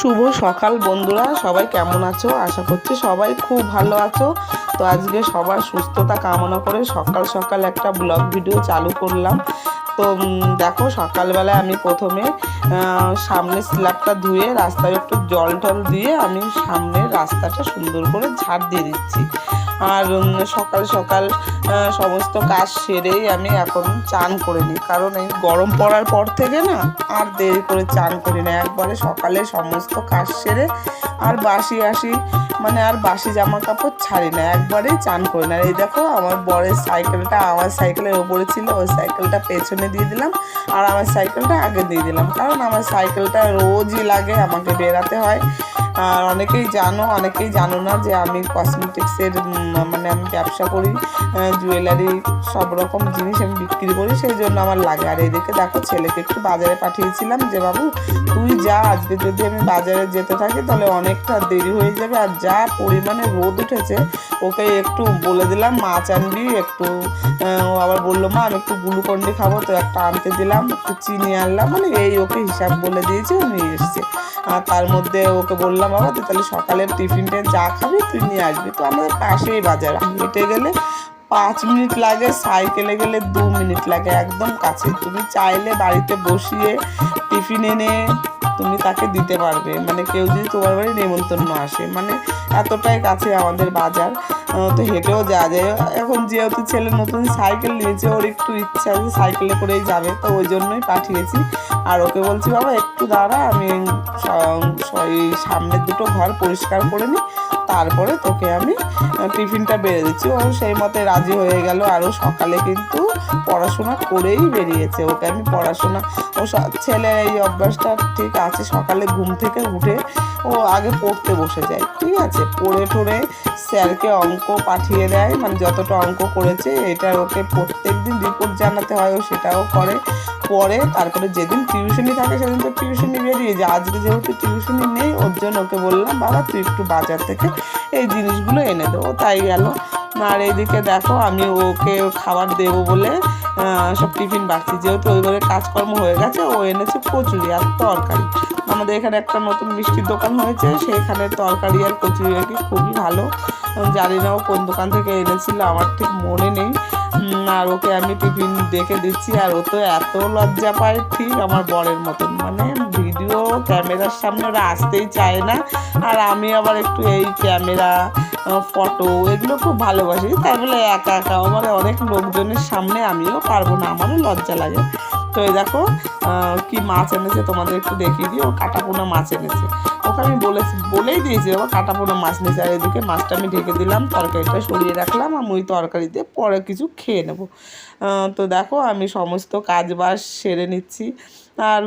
শুভ সকাল বন্ধুরা, সবাই কেমন আছো? আশা করছি সবাই খুব ভালো আছো। তো আজকে সবার সুস্থতা কামনা করে সকাল সকাল একটা ব্লগ ভিডিও চালু করলাম। তো দেখো সকালবেলায় আমি প্রথমে সামনে স্ল্যাবটা ধুয়ে রাস্তায় একটু জল টল দিয়ে আমি সামনের রাস্তাটা সুন্দর করে ঝাড় দিয়ে দিচ্ছি। আর সকাল সকাল সমস্ত কাজ সেরেই আমি এখন চান করে নিই। কারণ এই গরম পড়ার পর থেকে না আর দেরি করে চান করি না। একবারে সকালে সমস্ত কাজ সেরে আর বাসি আসি মানে আর বাসি জামা কাপড় ছাড়ি না, একবারেই চান করি না। এই দেখো, আমার বরের সাইকেলটা, আমার সাইকেলের ওপরে ছিল, ওই সাইকেলটা পেছনে দিয়ে দিলাম আর আমার সাইকেলটা আগে দিয়ে দিলাম। কারণ আমার সাইকেলটা রোজই লাগে, আমাকে বেরাতে হয়। আর অনেকেই জানো অনেকেই জানো না যে আমি কসমেটিক্সের মানে আমি ব্যবসা করি জুয়েলারি সব রকম জিনিস আমি বিক্রি করি, সেই জন্য আমার লাগে। আর এদিকে দেখো, ছেলেকে একটু বাজারে পাঠিয়েছিলাম যে, বাবু, তুই যা, আজকে যদি আমি বাজারে যেতে থাকি, তাহলে অনেকটা দেরি হয়ে যাবে। আর যা পরিমাণে রোদ উঠেছে ওকে একটু বলে দিলাম মাছ আনবি একটু ও আবার বলল, মা, আমি একটু গ্লুকন্ডি খাব। তো একটা আনতে দিলাম, একটু চিনি আনলাম মানে এই ওকে হিসাব বলে দিয়েছে, ও নিয়ে এসছে। আর তার মধ্যে ওকে বললাম, বাবা, তুই তাহলে সকালের টিফিনটা যা খাবি, তুই নিয়ে আসবি। তো আমাদের পাশেই বাজার, হেঁটে গেলে পাঁচ মিনিট লাগে, সাইকেলে গেলে দু মিনিট লাগে, একদম কাছে। তুমি চাইলে বাড়িতে বসিয়ে টিফিন এনে তুমি তাকে দিতে পারবে। মানে কেউ যদি তোমার বাড়ি নেমন্তন্ন আসে মানে এতটাই কাছে আমাদের বাজার তো হেঁটেও যাওয়া যায়। এখন যেহেতু ছেলে নতুন সাইকেল নিয়েছে, ওর একটু ইচ্ছা আছে সাইকেলে করেই যাবে, তো ওই জন্যই পাঠিয়েছি। আর ওকে বলছি, বাবা, একটু দাঁড়া, আমি সামনের দুটো ঘর পরিষ্কার করে নিই। তারপরে তোকে আমি টিফিনটা বেড়ে দিচ্ছি। ও সেই মতে রাজি হয়ে গেল। আরও সকালে কিন্তু পড়াশোনা করেই বেরিয়েছে। ওকে আমি পড়াশোনা, ও ছেলের এই অভ্যাসটা ঠিক আছে। সকালে ঘুম থেকে উঠে ও আগে পড়তে বসে যায়, ঠিক আছে? পড়ে টড়ে স্যারকে অঙ্ক পাঠিয়ে দেয়। মানে যতটা অঙ্ক করেছে, এটা ওকে প্রত্যেক দিন রিপোর্ট জানাতে হয় ও সেটাও করে। পরে তারপরে যেদিন টিউশনি থাকে, সেদিন তো টিউশনি বেরিয়ে যায়। আজকে যেহেতু টিউশনি নেই, ওর জন্য ওকে বললাম, বাবা, তুই একটু বাজার থেকে এই জিনিসগুলো এনে দেবো তাই গেল। আর এইদিকে দেখো, আমি ওকে খাবার দেবো বলে সব টিফিন বাড়ছি যেহেতু ওই ঘরে কাজকর্ম হয়ে গেছে, ও এনেছে কচুরি আর তরকারি। আমাদের এখানে একটা নতুন মিষ্টির দোকান হয়েছে সেখানে তরকারি আর কচুরি আর কি খুবই ভালো। জানি না ও কোন দোকান থেকে এনেছিল, আমার ঠিক মনে নেই। আর ওকে আমি টিফিন দেখে দিচ্ছি, আর ও তো এত লজ্জা পায় ঠিক আমার বরের মতন। মানে ভিডিও ক্যামেরার সামনে ওরা আসতেই চায় না, আর আমি আবার একটু এই ক্যামেরা ফটো এগুলো খুব ভালোবাসি। তাই বলে একা একা আমার অনেক লোকজনের সামনে আমিও পারব না, আমারও লজ্জা লাগে। তো এই দেখো কি মাছ এনেছে তোমাদের একটু দেখিয়ে দিই। ও কাটাপোনা মাছ এনেছে। ওকে আমি বলেছি, বলেই দিয়েছি ও কাটাপোনা মাছ নিয়েছে আর এদিকে মাছটা আমি ঢেকে দিলাম, তরকারিটা সরিয়ে রাখলাম আমি ওই তরকারিতে পরে কিছু খেয়ে নেব। তো দেখো, আমি সমস্ত কাজ বাজ সেরে নিচ্ছি। আর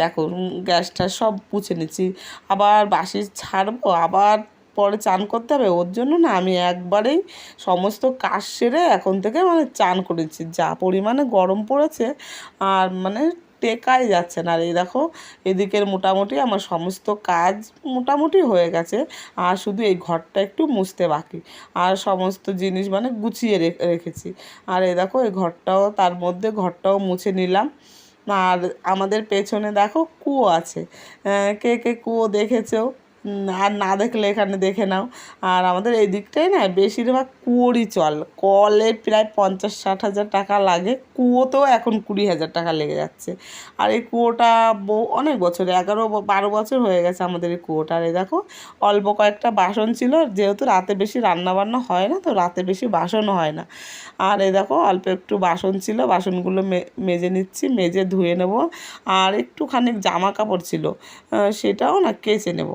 দেখো গ্যাসটা সব পুছে নিচ্ছি। আবার বাসি ছাড়বো, আবার পরে চান করতে হবে, ওর জন্য না আমি একবারেই সমস্ত কাজ সেরে এখন থেকে মানে চান করেছি। যা পরিমাণে গরম পড়েছে আর মানে টেকাই যাচ্ছে না। আর এই দেখো, এদিকের মোটামুটি আমার সমস্ত কাজ মোটামুটি হয়ে গেছে, আর শুধু এই ঘরটা একটু মুছতে বাকি। আর সমস্ত জিনিস মানে গুছিয়ে রেখেছি। আর এই দেখো, এই ঘরটাও, তার মধ্যে ঘরটাও মুছে নিলাম। আর আমাদের পেছনে দেখো কুয়ো আছে। কে কে কুয়ো দেখেছ? আর না দেখলে এখানে দেখে নাও। আর আমাদের এই দিকটাই না বেশিরভাগ কুয়োরই চল। কলে প্রায় পঞ্চাশ ষাট হাজার টাকা লাগে। কুয়োতেও এখন কুড়ি হাজার টাকা লেগে যাচ্ছে। আর এই কুয়োটা অনেক বছর, এগারো বারো বছর হয়ে গেছে আমাদের এই কুয়োটা। আর এই দেখো, অল্প কয়েকটা বাসন ছিল। যেহেতু রাতে বেশি রান্না বান্না হয় না, তো রাতে বেশি বাসন হয় না। আর এই দেখো, অল্প একটু বাসন ছিল। বাসনগুলো মেজে নিচ্ছি, মেজে ধুয়ে নেব। আর একটুখানি জামা কাপড় ছিল সেটাও না কেচে নেব।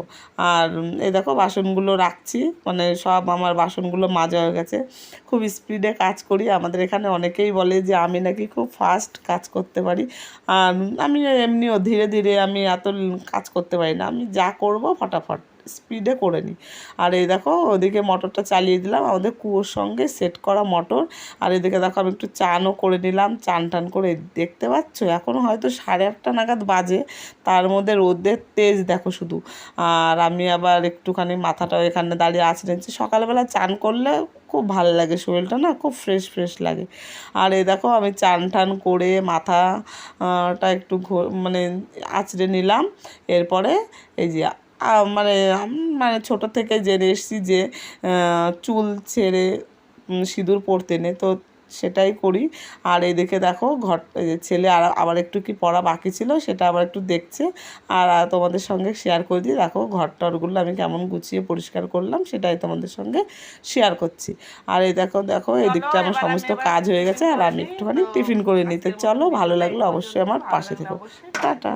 আর এই দেখো বাসনগুলো রাখছি মানে সব আমার বাসনগুলো মাজা হয়ে গেছে। খুব স্পিডে কাজ করি, আমাদের এখানে অনেকেই বলে যে আমি নাকি খুব ফাস্ট কাজ করতে পারি। আর আমি এমনিও ধীরে ধীরে আমি এত কাজ করতে পারি না, আমি যা করব ফটাফট। স্পিডে করে নিই আর এই দেখো, ওদিকে মোটরটা চালিয়ে দিলাম। আমাদের কুয়োর সঙ্গে সেট করা মোটর। আর এদিকে দেখো, আমি একটু চানও করে নিলাম। চান টান করে দেখতে পাচ্ছ? এখনও হয়তো সাড়ে আটটা নাগাদ বাজে। তার মধ্যে রোদের তেজ দেখো শুধু। আর আমি আবার একটুখানি মাথাটাও এখানে দাঁড়িয়ে আছড়ে নিচ্ছি সকালবেলা চান করলে খুব ভালো লাগে শরীরটা না, খুব ফ্রেশ ফ্রেশ লাগে। আর এই দেখো, আমি চান টান করে মাথাটা একটু মানে আঁচড়ে নিলাম। এরপরে এই যে মানে মানে ছোটো থেকে জেনে এসেছি যে চুল ছেড়ে সিঁদুর পরতে নে তো সেটাই করি। আর এদিকে দেখো ঘর ছেলে আর আবার একটু কি পড়া বাকি ছিল সেটা আবার একটু দেখছে। আর তোমাদের সঙ্গে শেয়ার করে দিই। দেখো ঘর টরগুলো আমি কেমন গুছিয়ে পরিষ্কার করলাম সেটাই তোমাদের সঙ্গে শেয়ার করছি। আর এই দেখো দেখো এই দিকটা আমার সমস্ত কাজ হয়ে গেছে আর আমি একটুখানি টিফিন করে নিতে। চলো ভালো লাগল অবশ্যই আমার পাশে থেকো। টাটা।